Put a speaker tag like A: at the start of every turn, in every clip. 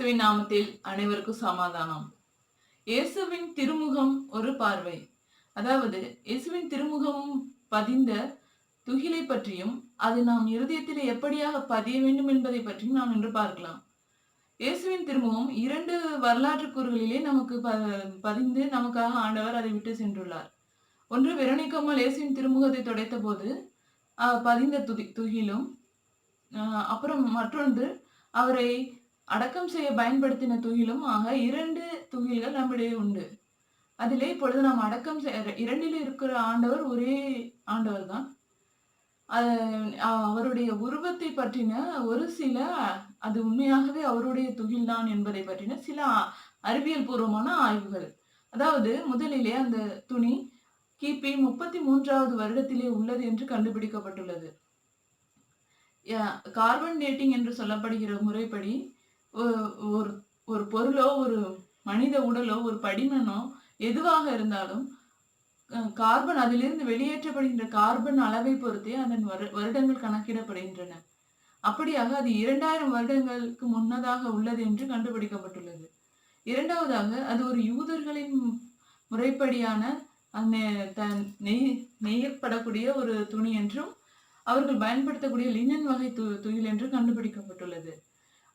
A: கிறிஸ்துவின் நாமத்தில் அனைவருக்கும் சமாதானம். இயேசுவின் திருமுகம் ஒரு பார்வை. அதாவது இயேசுவின் திருமுகமும் பதிந்த துகிலை பற்றியும் அது நாம் இருதயத்தில் எப்படியாக பதிய வேண்டும் என்பதை பற்றியும் நாம் இன்று பார்க்கலாம். இயேசுவின் திருமுகம் இரண்டு வரலாற்று கூறுகளிலே நமக்கு ப பதிந்து நமக்காக ஆண்டவர் அதை விட்டு சென்றுள்ளார். ஒன்று வெரோனிக்கம்மாள் இயேசுவின் திருமுகத்தை தொடைத்த போது பதிந்த துதி துகிலும் அப்புறம் மற்றொன்று அவரை அடக்கம் செய்ய பயன்படுத்தின துகிலும் ஆக இரண்டு துகில்கள் நம்மிடையே உண்டு. அதிலே இப்பொழுது நாம் அடக்கம் செய்ய இரண்டில் இருக்கிற ஆண்டவர் ஒரே ஆண்டவர் தான் அவருடைய உருவத்தை பற்றின ஒரு சில அது உண்மையாகவே அவருடைய துகில்தான் என்பதை பற்றின சில அறிவியல் பூர்வமான ஆய்வுகள். அதாவது முதலிலே அந்த துணி கிபி முப்பத்தி மூன்றாவது வருடத்திலே உள்ளது என்று கண்டுபிடிக்கப்பட்டுள்ளது. கார்பன் டேட்டிங் என்று சொல்லப்படுகிற முறைப்படி ஒரு ஒரு பொருளோ ஒரு மனித உடலோ ஒரு படிமனோ எதுவாக இருந்தாலும் கார்பன் அதிலிருந்து வெளியேற்றப்படுகின்ற கார்பன் அளவை பொறுத்தே அதன் வரு- வருடங்கள் கணக்கிடப்படுகின்றன. அப்படியாக அது இரண்டாயிரம் வருடங்களுக்கு முன்னதாக உள்ளது என்று கண்டுபிடிக்கப்பட்டுள்ளது. இரண்டாவதாக அது ஒரு யூதர்களின் முறைப்படியான அந்த நெய் நெய்யப்படக்கூடிய ஒரு துணி என்றும் அவர்கள் பயன்படுத்தக்கூடிய லினன் வகை து துயில் என்றும் கண்டுபிடிக்கப்பட்டுள்ளது.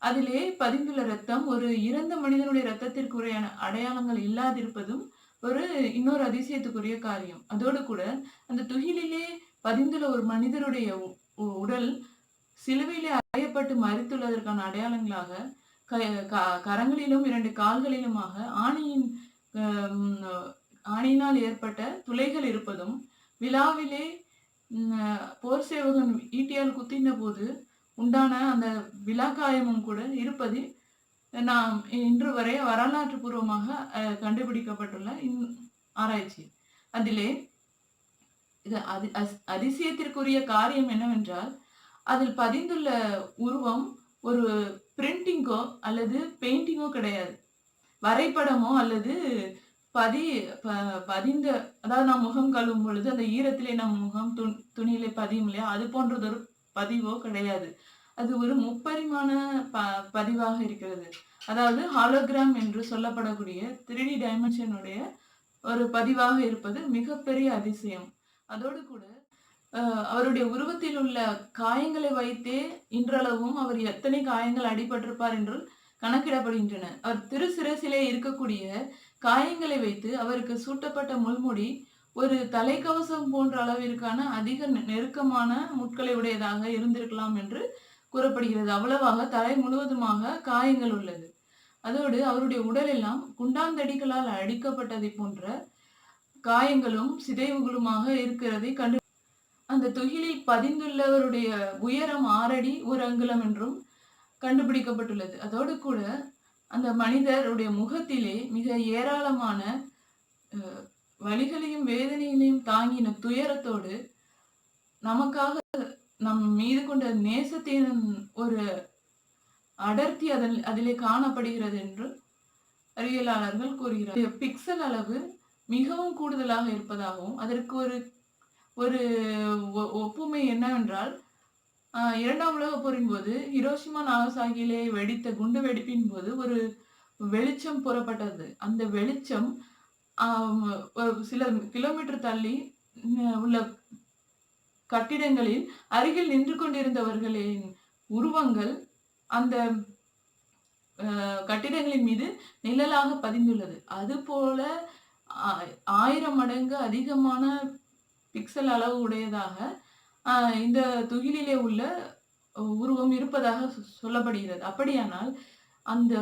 A: அதிலே பதிந்துள்ள ரத்தம் ஒரு இறந்த மனிதனுடைய ரத்தத்திற்குரிய அடையாளங்கள் இல்லாதிருப்பதும் ஒரு இன்னொரு அதிசயத்துக்குரிய காரியம். அதோடு கூட அந்த துகிலிலே பதிந்துள்ள ஒரு மனிதருடைய உ- உ- உடல் சிலுவையிலே அறையப்பட்டு மறித்துள்ளதற்கான அடையாளங்களாக க- கரங்களிலும் இரண்டு கால்களிலுமாக ஆணியின் ஆணியினால் ஏற்பட்ட துளைகள் இருப்பதும் விழாவிலே போர் சேவகன் ஈட்டியால் குத்தின போது உண்டான அந்த விழாக்காயமும் கூட இருப்பது நாம் இன்று வரை வரலாற்று பூர்வமாக கண்டுபிடிக்கப்பட்டுள்ள இன்- ஆராய்ச்சி. அதிலே இது அதி அஸ்- அதிசயத்திற்குரிய காரியம் என்னவென்றால் அதில் பதிந்துள்ள உருவம் ஒரு பிரிண்டிங்கோ அல்லது பெயிண்டிங்கோ கிடையாது. வரைபடமோ அல்லது பதி ப- பதிந்த அதாவது நாம் முகம் கழுவும் பொழுது அந்த ஈரத்திலே நம் முகம் துணி துணியிலே பதியும் இல்லையா? அது போன்றதொரு பதிவோ கிடையாது. அது ஒரு முப்பரிமாண ப பதிவாக இருக்கிறது. அதாவது ஹாலோகிராம் என்று சொல்லப்படக்கூடிய த்ரீ டைமென்ஷனுடைய ஒரு பதிவாக இருப்பது மிகப்பெரிய அதிசயம். அதோடு கூட அவருடைய உருவத்தில் உள்ள காயங்களை வைத்தே இன்றளவும் அவர் எத்தனை காயங்கள் அடிபட்டிருப்பார் என்று கணக்கிடப்படுகின்றன. அவர் திரு சிரசிலே இருக்கக்கூடிய காயங்களை வைத்து அவருக்கு சூட்டப்பட்ட முள்முடி ஒரு தலைக்கவசம் போன்ற அளவிற்கான அதிக நெ- நெருக்கமான முட்களை உடையதாக இருந்திருக்கலாம் என்று கூறப்படுகிறது. அவ்வளவாக தலை முழுவதுமாக காயங்கள் உள்ளது. அதோடு அவருடைய உடலெல்லாம் குண்டாந்தடிகளால் அடிக்கப்பட்டதை போன்ற காயங்களும் சிதைவுகளுமாக இருக்கிறதை கண்டு அந்த தொகிலில் பதிந்துள்ளவருடைய உயரம் ஆறடி ஒரு அங்குலம் என்றும் கண்டுபிடிக்கப்பட்டுள்ளது. அதோடு கூட அந்த மனிதருடைய முகத்திலே மிக ஏராளமான வழிகளையும் வலிகளையும் வேதனைகளையும் தாங்கின துயரத்தோடு நமக்காக நம் மீது கொண்ட நேசத்தின் ஒரு அடர்த்தி அதில் அதிலே காணப்படுகிறது என்று அறிவியலாளர்கள் கூறுகிறார். பிக்சல் அளவு மிகவும் கூடுதலாக இருப்பதாகவும் அதற்கு ஒரு ஒரு ஒ- ஒப்புமை என்னவென்றால் ஆஹ், இரண்டாம் உலக போரின் போது ஹிரோஷிமா நாகசாகியிலே வெடித்த குண்டு வெடிப்பின் போது ஒரு வெளிச்சம் புறப்பட்டது. அந்த வெளிச்சம் சில கிலோமீட்டர் தள்ளி உள்ள கட்டிடங்களில் அருகில் நின்று கொண்டிருந்தவர்களின் உருவங்கள் அந்த கட்டிடங்களின் மீது நிழலாக பதிந்துள்ளது. அதுபோல ஆயிரம் மடங்கு அதிகமான பிக்சல் அளவு உடையதாக இந்த துகிலிலே உள்ள உருவம் இருப்பதாக சொல்லப்படுகிறது. அப்படியானால் அந்த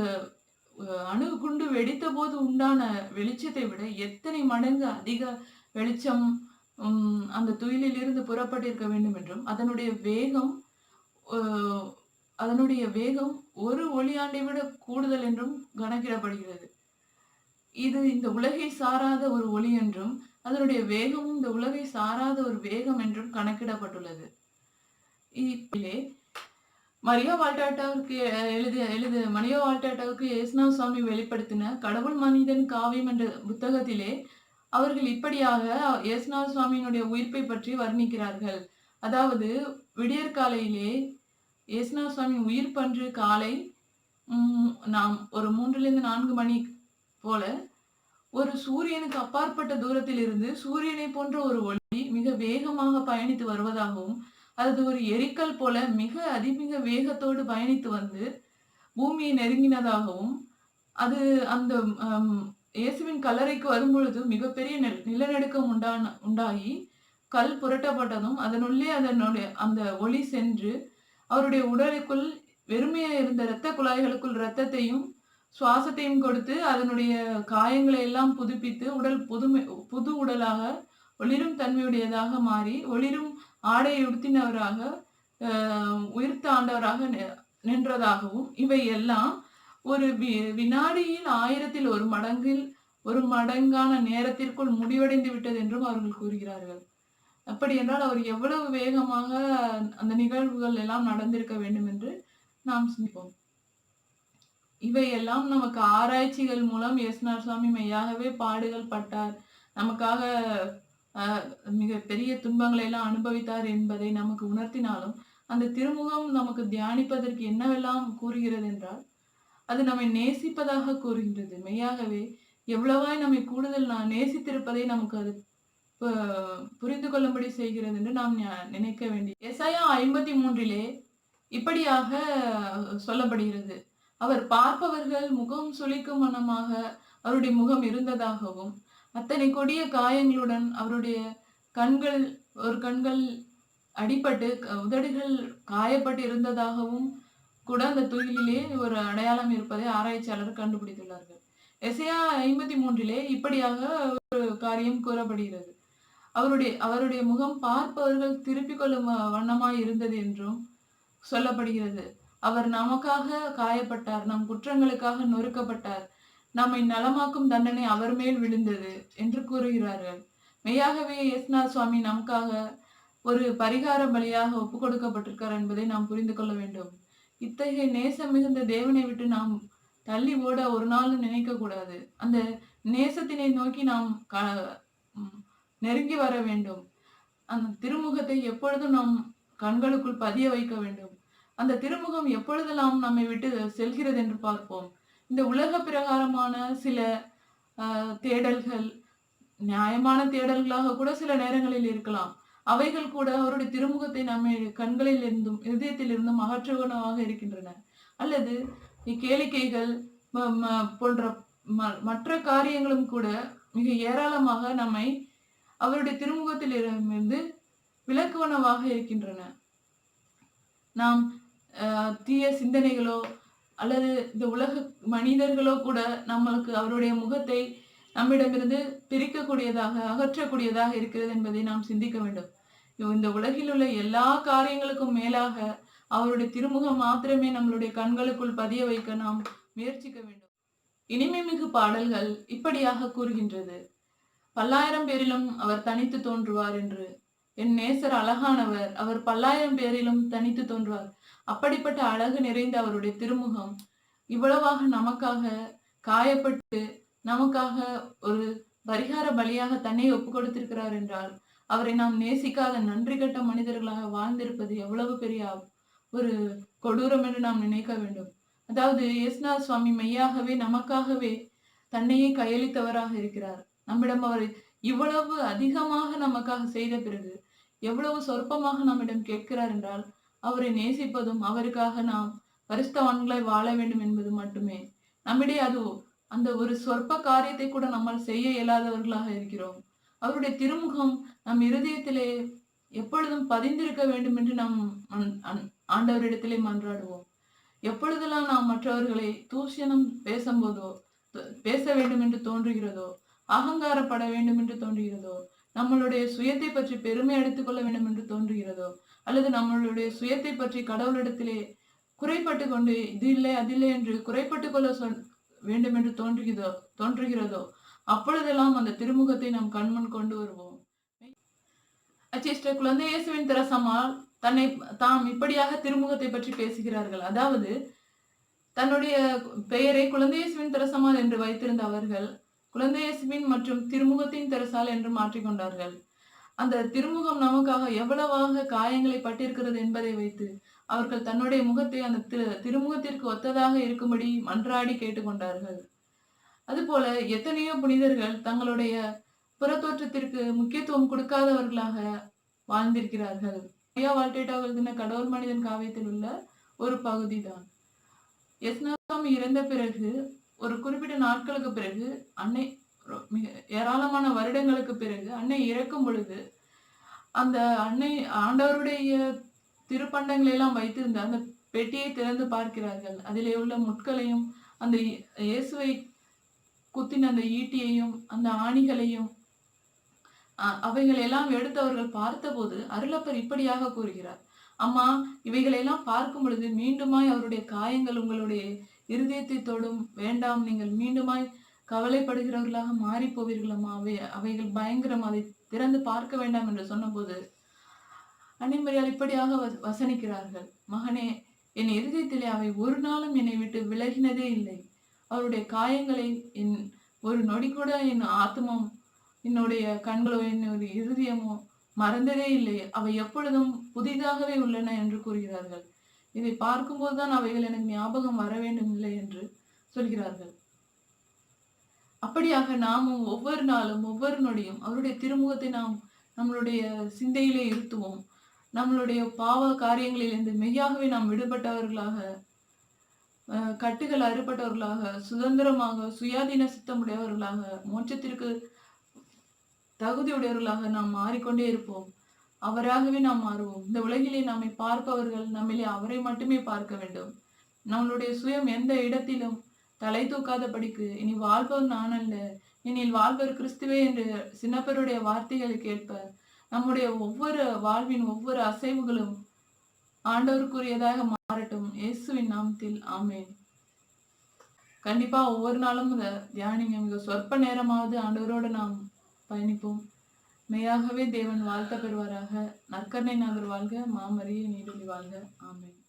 A: அணுகுண்டு அணு குண்டு வெடித்த போது உண்டான வெளிச்சத்தை விட எத்தனை மடங்கு அதிக வெளிச்சம் அந்த துயிலில் இருந்து புறப்பட்டிருக்க வேண்டும் என்றும் அதனுடைய வேகம் அதனுடைய வேகம் ஒரு ஒளியாண்டை விட கூடுதல் என்றும் கணக்கிடப்படுகிறது. இது இந்த உலகை சாராத ஒரு ஒளி என்றும் அதனுடைய வேகமும் இந்த உலகை சாராத ஒரு வேகம் என்றும் கணக்கிடப்பட்டுள்ளது. இப்பிலே மரியா வால்டாட்டாவுக்கு எழுது எழுது மரியா வால்டாட்டாவுக்கு ஏசுனா சுவாமி வெளிப்படுத்தின கடவுள் மனிதன் காவியம் என்ற புத்தகத்திலே அவர்கள் இப்படியாக ஏசுனா சுவாமியினுடைய உயிர்ப்பை பற்றி வர்ணிக்கிறார்கள். அதாவது விடியற்காலையிலே ஏசுனா சுவாமி உயிர் பன்று காலை உம், நாம் ஒரு மூன்றிலிருந்து நான்கு மணி போல ஒரு சூரியனுக்கு அப்பாற்பட்ட தூரத்தில் இருந்து சூரியனை போன்ற ஒரு ஒளி மிக வேகமாக பயணித்து வருவதாகவும் அது ஒரு எரிக்கல் போல மிக அதிமிக வேகத்தோடு பயணித்து வந்து பூமியை நெருங்கினதாகவும் அது அந்த இயேசுவின் கல்லறைக்கு வரும்பொழுது மிகப்பெரிய நிலநடுக்கம் உண்டான உண்டாகி கல் புரட்டப்பட்டதும் அதனுள்ளே அதனுடைய அந்த ஒளி சென்று அவருடைய உடலுக்குள் வெறுமையா இருந்த இரத்த குழாய்களுக்குள் இரத்தத்தையும் சுவாசத்தையும் கொடுத்து அதனுடைய காயங்களை எல்லாம் புதுப்பித்து உடல் புதுமை புது உடலாக ஒளிரும் தன்மையுடையதாக மாறி ஒளிரும் ஆடை உடுத்தினவராக உயிர்த்த ஆண்டவராக நின்றதாகவும் இவை எல்லாம் ஒரு வி- வினாடியில் ஆயிரத்தில் ஒரு மடங்கில் ஒரு மடங்கான நேரத்திற்குள் முடிவடைந்து விட்டது என்றும் அவர்கள் கூறுகிறார்கள். அப்படி என்றால் அவர் எவ்வளவு வேகமாக அந்த நிகழ்வுகள் எல்லாம் நடந்திருக்க வேண்டும் என்று நாம் சிந்திப்போம். இவை எல்லாம் நமக்கு ஆராய்ச்சிகள் மூலம் எஸ்னார் சுவாமி மையாகவே பாடுகள் பட்டார். நமக்காக மிக பெரிய துன்பங்களை எல்லாம் அனுபவித்தார் என்பதை நமக்கு உணர்த்தினாலும் அந்த திருமுகம் நமக்கு தியானிப்பதற்கு என்னவெல்லாம் கூறுகிறது என்றால் அது நம்மை நேசிப்பதாக கூறுகின்றது. மெய்யாகவே எவ்வளவாய் நம்மை கூடுதல் நான் நேசித்திருப்பதை நமக்கு அது பு- புரிந்து கொள்ளும்படி செய்கிறது என்று நாம் நினைக்க வேண்டிய எசாயா ஐம்பத்தி மூன்றிலே இப்படியாக சொல்லப்படுகிறது. அவர் பார்ப்பவர்கள் முகம் சுளிக்கும் மனமாக அவருடைய முகம் இருந்ததாகவும் அத்தனை கொடிய காயங்களுடன் அவருடைய கண்கள் ஒரு கண்கள் அடிபட்டு உதடுகள் காயப்பட்டு இருந்ததாகவும் கூட அந்த துயிலிலே ஒரு அடையாளம் இருப்பதை ஆராய்ச்சியாளர் கண்டுபிடித்துள்ளார்கள். எசையா ஐம்பத்தி மூன்றிலே இப்படியாக ஒரு காரியம் கூறப்படுகிறது. அவருடைய அவருடைய முகம் பார்ப்பவர்கள் திருப்பிக் கொள்ளும் வ- வண்ணமாய் இருந்தது என்றும் சொல்லப்படுகிறது. அவர் நமக்காக காயப்பட்டார் நம் குற்றங்களுக்காக நொறுக்கப்பட்டார் நம்மை நலமாக்கும் தண்டனை அவர் மேல் விழுந்தது என்று கூறுகிறார்கள் மெய்யாகவே எஸ்நாத் சுவாமி நமக்காக ஒரு பரிகார பலியாக ஒப்பு கொடுக்கப்பட்டிருக்கார் என்பதை நாம் புரிந்து கொள்ள வேண்டும். இத்தகைய நேசம் மிகுந்த தேவனை விட்டு நாம் தள்ளி ஓட ஒரு நாளும் நினைக்க கூடாது. அந்த நேசத்தினை நோக்கி நாம் க- நெருங்கி வர வேண்டும். அந்த திருமுகத்தை எப்பொழுதும் நம் கண்களுக்குள் பதிய வைக்க வேண்டும். அந்த திருமுகம் எப்பொழுதெல்லாம் நம்மை விட்டு செல்கிறது என்று பார்ப்போம். இந்த உலக பிரகாரமான சில தேடல்கள் நியாயமான தேடல்களாக கூட சில நேரங்களில் இருக்கலாம். அவைகள் கூட அவருடைய திருமுகத்தை நம்மை கண்களில் இருந்தும் இதயத்தில் இருந்தும் அகற்றுவனவாக இருக்கின்றன. அல்லது கேளிக்கைகள் ம- ம- போன்ற ம- மற்ற காரியங்களும் கூட மிக ஏராளமாக நம்மை அவருடைய திருமுகத்தில் இருந்து விலக்குவனவாக இருக்கின்றன. நாம் தீய சிந்தனைகளோ அல்லது இந்த உலக மனிதர்களோ கூட நம்மளுக்கு அவருடைய முகத்தை நம்மிடமிருந்து பிரிக்கக்கூடியதாக அகற்றக்கூடியதாக இருக்கிறது என்பதை நாம் சிந்திக்க வேண்டும். இந்த உலகில் உள்ள எல்லா காரியங்களுக்கும் மேலாக அவருடைய திருமுகம் மாத்திரமே நம்மளுடைய கண்களுக்குள் பதிய வைக்க நாம் முயற்சிக்க வேண்டும். இனிமை மிகு பாடல்கள் இப்படியாக கூறுகின்றது. பல்லாயிரம் பேரிலும் அவர் தனித்து தோன்றுவார் என்று. என் நேசர் அழகானவர் அவர் பல்லாயிரம் பேரிலும் தனித்து தோன்றுவார். அப்படிப்பட்ட அழகு நிறைந்த அவருடைய திருமுகம் இவ்வளவாக நமக்காக காயப்பட்டு நமக்காக ஒரு பரிகார பலியாக தன்னை ஒப்பு கொடுத்திருக்கிறார் என்றால் அவரை நாம் நேசிக்காத நன்றி கட்ட மனிதர்களாக வாழ்ந்திருப்பது எவ்வளவு பெரிய ஒரு கொடூரம் என்று நாம் நினைக்க வேண்டும். அதாவது இயேசுநாத சுவாமி மெய்யாகவே நமக்காகவே தன்னையே கையளித்தவராக இருக்கிறார். நம்மிடம் அவர் இவ்வளவு அதிகமாக நமக்காக செய்த பிறகு எவ்வளவு சொற்பமாக நம்மிடம் கேட்கிறார் என்றால் அவரை நேசிப்பதும் அவருக்காக நாம் பரிசுத்தவான்களாய் வாழ வேண்டும் என்பது மட்டுமே. நம்மிடையே அது அந்த ஒரு சொற்ப காரியத்தை கூட நம்மால் செய்ய இயலாதவர்களாக இருக்கிறோம். அவருடைய திருமுகம் நம் இருதயத்திலே எப்பொழுதும் பதிந்திருக்க வேண்டும் என்று நாம் ஆண்டவரிடத்திலே மன்றாடுவோம். எப்பொழுதெல்லாம் நாம் மற்றவர்களை தூஷணம் பேசும்போதோ பேச வேண்டும் என்று தோன்றுகிறதோ அகங்காரப்பட வேண்டும் என்று தோன்றுகிறதோ நம்மளுடைய சுயத்தை பற்றி பெருமை எடுத்துக்கொள்ள வேண்டும் என்று தோன்றுகிறதோ அல்லது நம்மளுடைய சுயத்தை பற்றி கடவுளிடத்திலே குறைப்பட்டு கொண்டு இது இல்லை அது இல்லை என்று குறைப்பட்டு கொள்ள சொல் வேண்டும் என்று தோன்றுகிறதோ தோன்றுகிறதோ அப்பொழுதெல்லாம் அந்த திருமுகத்தை நாம் கண்முன் கொண்டு வருவோம். அச்சிஸ்டர் குழந்தை இயேசுவின் திரசமால் தன்னை தாம் இப்படியாக திருமுகத்தை பற்றி பேசுகிறார்கள். அதாவது தன்னுடைய பெயரை குழந்தை இயேசுவின் திரசம்மாள் என்று வைத்திருந்த அவர்கள் குழந்தை இயேசுவின் மற்றும் திருமுகத்தின் தெரசால் என்று மாற்றிக்கொண்டார்கள் அந்த திருமுகம் நமக்காக எவ்வளவாக காயங்களை பட்டிருக்கிறது என்பதை வைத்து அவர்கள் தன்னுடைய முகத்தை அந்த திரு திருமுகத்திற்கு ஒத்ததாக இருக்கும்படி மன்றாடி கேட்டுக்கொண்டார்கள். அதுபோல எத்தனையோ புனிதர்கள் தங்களுடைய புறத்தோற்றத்திற்கு முக்கியத்துவம் கொடுக்காதவர்களாக வாழ்ந்திருக்கிறார்கள். ஐயா வால்டேட்டா தின கடவுள் மனிதன் காவியத்தில் உள்ள ஒரு பகுதிதான். எஸ்னாசாமி இறந்த பிறகு ஒரு குறிப்பிட்ட நாட்களுக்கு பிறகு அன்னை மிக ஏராளமான வருடங்களுக்கு பிறகு அன்னை இறக்கும் பொழுது அந்த அன்னை ஆண்டவருடைய திருப்பண்டங்களை எல்லாம் வைத்திருந்த அந்த பெட்டியை திறந்து பார்க்கிறார்கள். அதிலே உள்ள முட்களையும் அந்த இ- இயேசுவை குத்தின அந்த ஈட்டியையும் அந்த ஆணிகளையும் அ- அவைகளை எல்லாம் எடுத்து அவர்கள் பார்த்தபோது அருளப்பர் இப்படியாக கூறுகிறார். அம்மா இவைகளெல்லாம் பார்க்கும் பொழுது மீண்டுமாய் அவருடைய காயங்கள் உங்களுடைய இருதயத்தை தொடும். வேண்டாம் நீங்கள் மீண்டுமாய் கவலைப்படுகிறவர்களாக மாறி போவீர்களாமா அவை அவைகள் பயங்கரம். அதை திறந்து பார்க்க வேண்டாம் என்று சொன்னபோது அன்னைமரியால் இப்படியாக வசனிக்கிறார்கள். மகனே என் இருதயத்திலே அவை ஒரு நாளும் என்னை விட்டு விலகினதே இல்லை. அவருடைய காயங்களை என் ஒரு நொடி கூட என் ஆத்மம் என்னுடைய கண்களோ என்னுடைய இருதயமோ மறந்ததே இல்லை. அவை எப்பொழுதும் புதிதாகவே உள்ளன என்று கூறுகிறார்கள். இதை பார்க்கும்போதுதான் அவைகள் எனக்கு ஞாபகம் வர வேண்டும் இல்லை என்று சொல்கிறார்கள். அப்படியாக நாமும் ஒவ்வொரு நாளும் ஒவ்வொரு நொடியும் அவருடைய திருமுகத்தை நாம் நம்மளுடைய சிந்தையிலே இருத்துவோம். நம்மளுடைய பாவ காரியங்களிலிருந்து மெய்யாகவே நாம் விடுபட்டவர்களாக கட்டுகள் அறுபட்டவர்களாக சுதந்திரமாக சுயாதீன சித்தமுடையவர்களாக மோட்சத்திற்கு தகுதியுடையவர்களாக நாம் மாறிக்கொண்டே இருப்போம். அவராகவே நாம் மாறுவோம். இந்த உலகிலே நம்மை பார்ப்பவர்கள் நம்மிலே அவரை மட்டுமே பார்க்க வேண்டும். நம்மளுடைய சுயம் எந்த இடத்திலும் தலை தூக்காத படிக்கு. இனி வாழ்பவர் நான் அல்ல இனியில் வாழ்வர் கிறிஸ்துவே என்று சின்னப்பருடைய வார்த்தைகளுக்கு கேட்ப. நம்முடைய ஒவ்வொரு வாழ்வின் ஒவ்வொரு அசைவுகளும் ஆண்டவருக்குரியதாக மாறட்டும். இயேசுவின் நாமத்தில். ஆமேன். கண்டிப்பா ஒவ்வொரு நாளும் இதை தியானிங்க. மிக சொற்ப நேரமாவது ஆண்டவரோடு நாம் பயணிப்போம். மெய்யாகவே தேவன் வாழ்த்த பெறுவாராக. நற்கருணை நகர் வாழ்க. மாமரியை நீடுலி வாழ்க. ஆமேன்.